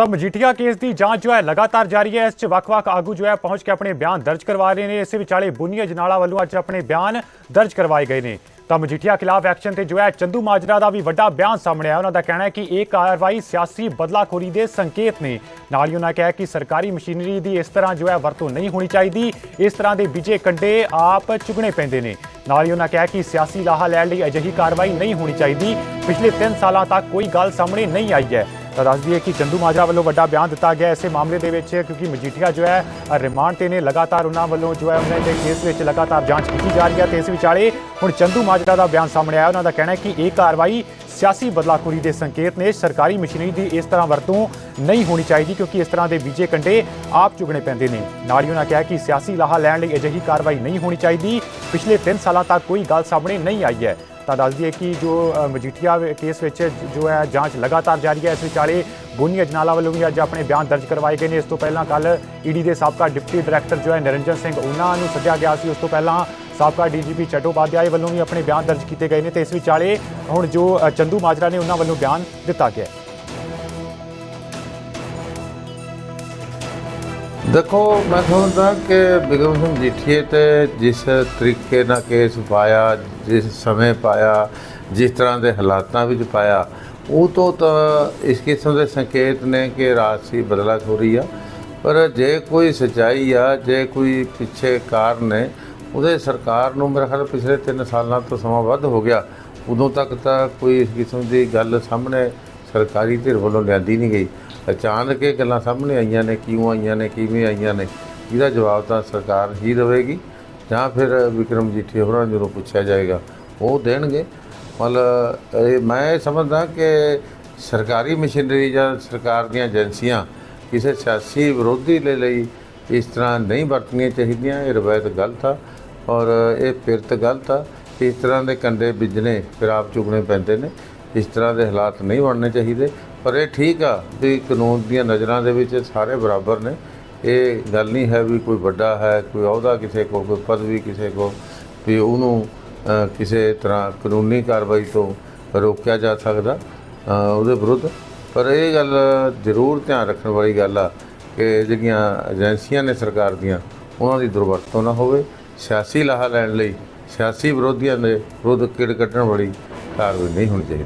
ਤਾਂ ਮਜੀਠੀਆ ਕੇਸ ਦੀ ਜਾਂਚ ਜੋ ਹੈ ਲਗਾਤਾਰ ਜਾਰੀ ਹੈ, ਇਸ 'ਚ ਵੱਖ-ਵੱਖ ਆਗੂ ਜੋ ਹੈ ਪਹੁੰਚ ਕੇ ਆਪਣੇ ਬਿਆਨ ਦਰਜ ਕਰਵਾ ਰਹੇ ਨੇ। ਇਸੇ ਵਿਚਾਲੇ ਬੁਨੀਆ ਜਨਾਲਾ ਵੱਲੋਂ ਅੱਜ ਆਪਣੇ ਬਿਆਨ ਦਰਜ ਕਰਵਾਏ ਗਏ ਨੇ। ਤਾਂ ਮਜੀਠੀਆ ਖਿਲਾਫ ਐਕਸ਼ਨ ਤੇ ਜੋ ਹੈ ਚੰਦੂ ਮਾਜਰਾ ਦਾ ਵੀ ਵੱਡਾ ਬਿਆਨ ਸਾਹਮਣੇ ਆਇਆ। ਉਹਨਾਂ ਦਾ ਕਹਿਣਾ ਹੈ ਕਿ ਇਹ ਕਾਰਵਾਈ ਸਿਆਸੀ ਬਦਲਾਖੋਰੀ ਦੇ ਸੰਕੇਤ ਨੇ। ਨਾਲ ਹੀ ਉਹਨਾਂ ਕਿਹਾ ਕਿ ਸਰਕਾਰੀ ਮਸ਼ੀਨਰੀ ਦੀ ਇਸ ਤਰ੍ਹਾਂ ਜੋ ਹੈ ਵਰਤੋਂ ਨਹੀਂ ਹੋਣੀ ਚਾਹੀਦੀ। ਇਸ ਤਰ੍ਹਾਂ ਦੇ ਵਿਜੇ ਕੰਡੇ ਆਪ ਚੁਗਣੇ ਪੈਂਦੇ ਨੇ। ਨਾਲ ਹੀ ਉਹਨਾਂ ਕਿਹਾ ਕਿ ਸਿਆਸੀ ਲਾਹਾ ਲੈਣ ਲਈ ਅਜਿਹੀ ਕਾਰਵਾਈ ਨਹੀਂ ਹੋਣੀ ਚਾਹੀਦੀ। ਪਿਛਲੇ 3 ਸਾਲਾਂ ਤੱਕ ਕੋਈ ਗੱਲ ਸਾਹਮਣੇ ਨਹੀਂ ਆਈ ਹੈ। ਦੱਸ ਦਈਏ ਕਿ ਚੰਦੂ ਮਾਜਰਾ ਵੱਲੋਂ ਵੱਡਾ ਬਿਆਨ ਦਿੱਤਾ ਗਿਆ ਇਸੇ ਮਾਮਲੇ ਦੇ ਵਿੱਚ? ਕਿਉਂਕਿ ਮਜੀਠੀਆ ਜੋ ਹੈ, ਰਿਮਾਂਡ ਤੇ ਨੇ ਲਗਾਤਾਰ ਉਹਨਾਂ ਵੱਲੋਂ ਜੋ ਹੈ, ਉਹਨਾਂ ਦੇ ਕੇਸ ਵਿੱਚ ਲਗਾਤਾਰ ਜਾਂਚ ਕੀਤੀ ਜਾ ਰਹੀ ਹੈ ਤੇ ਇਸ ਵਿਚਾਲੇ ਹੁਣ ਚੰਦੂ ਮਾਜਰਾ ਦਾ ਬਿਆਨ ਸਾਹਮਣੇ ਆਇਆ। ਉਹਨਾਂ ਦਾ ਕਹਿਣਾ ਹੈ ਕਿ ਇਹ ਕਾਰਵਾਈ ਸਿਆਸੀ ਬਦਲਾਖੋਰੀ ਦੇ ਸੰਕੇਤ ਨੇ। ਸਰਕਾਰੀ ਮਸ਼ੀਨਰੀ ਦੀ ਇਸ ਤਰ੍ਹਾਂ ਵਰਤੋਂ ਨਹੀਂ ਹੋਣੀ ਚਾਹੀਦੀ ਕਿਉਂਕਿ ਇਸ ਤਰ੍ਹਾਂ ਦੇ ਬੀਜੇ ਕੰਡੇ ਆਪ ਚੁਗਣੇ ਪੈਂਦੇ ਨੇ। ਨਾਲ ਹੀ ਉਹਨਾਂ ਕਿਹਾ ਕਿ ਸਿਆਸੀ ਲਾਹਾ ਲੈਣ ਲਈ ਅਜਿਹੀ ਕਾਰਵਾਈ ਨਹੀਂ ਹੋਣੀ ਚਾਹੀਦੀ। ਪਿਛਲੇ 3 ਸਾਲਾਂ ਤੱਕ ਕੋਈ ਗੱਲ ਸਾਹਮਣੇ ਨਹੀਂ ਆਈ ਹੈ। ਤਾਂ ਦੱਸ ਦਈਏ ਕਿ ਜੋ ਮਜੀਠੀਆ ਕੇਸ ਵਿੱਚ ਜੋ ਹੈ ਜਾਂਚ ਲਗਾਤਾਰ ਜਾਰੀ ਹੈ। ਇਸ ਵਿਚਾਲੇ ਬੋਨੀ ਅਜਨਾਲਾ ਵੱਲੋਂ ਵੀ ਅੱਜ ਆਪਣੇ ਬਿਆਨ ਦਰਜ ਕਰਵਾਏ ਗਏ ਨੇ। ਇਸ ਤੋਂ ਪਹਿਲਾਂ ਕੱਲ ਈਡੀ ਦੇ ਸਾਬਕਾ ਡਿਪਟੀ ਡਾਇਰੈਕਟਰ ਜੋ ਹੈ ਨਿਰੰਜਨ ਸਿੰਘ ਉਹਨਾਂ ਨੂੰ ਸੱਦਿਆ ਗਿਆ ਸੀ। ਉਸ ਤੋਂ ਪਹਿਲਾਂ ਸਾਬਕਾ ਡੀਜੀਪੀ ਚਟੋਪਾਧਿਆਏ ਵੱਲੋਂ ਵੀ ਆਪਣੇ ਬਿਆਨ ਦਰਜ ਕੀਤੇ ਗਏ ਨੇ ਤੇ ਇਸ ਵਿਚਾਲੇ ਹੁਣ ਜੋ ਅ, ਚੰਦੂ ਮਾਜਰਾ ਨੇ ਉਹਨਾਂ ਵੱਲੋਂ ਬਿਆਨ ਦਿੱਤਾ ਗਿਆ ਹੈ। ਦੇਖੋ, ਮੈਂ ਸਮਝਦਾ ਕਿ ਬਿਗਮ ਸਿੰਘ ਜੀਠੀਏ ਤੇ ਜਿਸ ਤਰੀਕੇ ਨਾਲ ਕੇਸ ਪਾਇਆ, ਜਿਸ ਸਮੇਂ ਪਾਇਆ, ਜਿਸ ਤਰ੍ਹਾਂ ਦੇ ਹਾਲਾਤਾਂ ਵਿੱਚ ਪਾਇਆ, ਉਹ ਤੋਂ ਤਾਂ ਇਸ ਕਿਸਮ ਦੇ ਸੰਕੇਤ ਨੇ ਕਿ ਰਾਜਸੀ ਬਦਲਾਖੋਰੀ ਆ। ਪਰ ਜੇ ਕੋਈ ਸਚਾਈ ਆ, ਜੇ ਕੋਈ ਪਿੱਛੇ ਕਾਰਨ ਨੇ, ਉਹਦੇ ਸਰਕਾਰ ਨੂੰ ਮੇਰੇ ਖਿਆਲ ਪਿਛਲੇ 3 ਸਾਲਾਂ ਤੋਂ ਸਮਾਂ ਵੱਧ ਹੋ ਗਿਆ। ਉਦੋਂ ਤੱਕ ਤਾਂ ਕੋਈ ਇਸ ਕਿਸਮ ਦੀ ਗੱਲ ਸਾਹਮਣੇ ਸਰਕਾਰੀ ਧਿਰ ਵੱਲੋਂ ਲਿਆਂਦੀ ਨਹੀਂ ਗਈ। ਅਚਾਨਕ ਇਹ ਗੱਲਾਂ ਸਾਹਮਣੇ ਆਈਆਂ ਨੇ, ਕਿਉਂ ਆਈਆਂ ਨੇ, ਕਿਵੇਂ ਆਈਆਂ ਨੇ, ਇਹਦਾ ਜਵਾਬ ਤਾਂ ਸਰਕਾਰ ਹੀ ਦੇਵੇਗੀ। ਜਾਂ ਫਿਰ ਵਿਕਰਮ ਜੀਠੀ ਹੋਰਾਂ ਨੂੰ ਜਦੋਂ ਪੁੱਛਿਆ ਜਾਏਗਾ, ਉਹ ਦੇਣਗੇ। ਮਤਲਬ, ਇਹ ਮੈਂ ਇਹ ਸਮਝਦਾ ਕਿ ਸਰਕਾਰੀ ਮਸ਼ੀਨਰੀ ਜਾਂ ਸਰਕਾਰ ਦੀਆਂ ਏਜੰਸੀਆਂ ਕਿਸੇ ਸਿਆਸੀ ਵਿਰੋਧੀ ਦੇ ਲਈ ਇਸ ਤਰ੍ਹਾਂ ਨਹੀਂ ਵਰਤਣੀਆਂ ਚਾਹੀਦੀਆਂ। ਇਹ ਰਵਾਇਤ ਗਲਤ ਆ ਔਰ ਇਹ ਪਿਰਤ ਗਲਤ ਆ। ਇਸ ਤਰ੍ਹਾਂ ਦੇ ਕੰਡੇ ਬਿਜਨੇ ਫਿਰ ਆਪ ਚੁਗਣੇ ਪੈਂਦੇ ਨੇ। ਇਸ ਤਰ੍ਹਾਂ ਦੇ ਹਾਲਾਤ ਨਹੀਂ ਬਣਨੇ ਚਾਹੀਦੇ। ਪਰ ਇਹ ਠੀਕ ਆ ਵੀ ਕਾਨੂੰਨ ਦੀਆਂ ਨਜ਼ਰਾਂ ਦੇ ਵਿੱਚ ਸਾਰੇ ਬਰਾਬਰ ਨੇ। ਇਹ ਗੱਲ ਨਹੀਂ ਹੈ ਵੀ ਕੋਈ ਵੱਡਾ ਹੈ, ਕੋਈ ਅਹੁਦਾ ਕਿਸੇ ਕੋਲ, ਕੋਈ ਪਦਵੀ ਕਿਸੇ ਕੋਲ, ਵੀ ਉਹਨੂੰ ਕਿਸੇ ਤਰ੍ਹਾਂ ਕਾਨੂੰਨੀ ਕਾਰਵਾਈ ਤੋਂ ਰੋਕਿਆ ਜਾ ਸਕਦਾ ਉਹਦੇ ਵਿਰੁੱਧ। ਪਰ ਇਹ ਗੱਲ ਜ਼ਰੂਰ ਧਿਆਨ ਰੱਖਣ ਵਾਲੀ ਗੱਲ ਆ ਕਿ ਜਿਹੜੀਆਂ ਏਜੰਸੀਆਂ ਨੇ ਸਰਕਾਰ ਦੀਆਂ, ਉਹਨਾਂ ਦੀ ਦੁਰਵਰਤੋਂ ਨਾ ਹੋਵੇ। ਸਿਆਸੀ ਲਾਹਾ ਲੈਣ ਲਈ ਸਿਆਸੀ ਵਿਰੋਧੀਆਂ ਦੇ ਵਿਰੁੱਧ ਕਿੜ ਕੱਢਣ ਵਾਲੀ ਕਾਰਵਾਈ ਨਹੀਂ ਹੋਣੀ ਚਾਹੀਦੀ।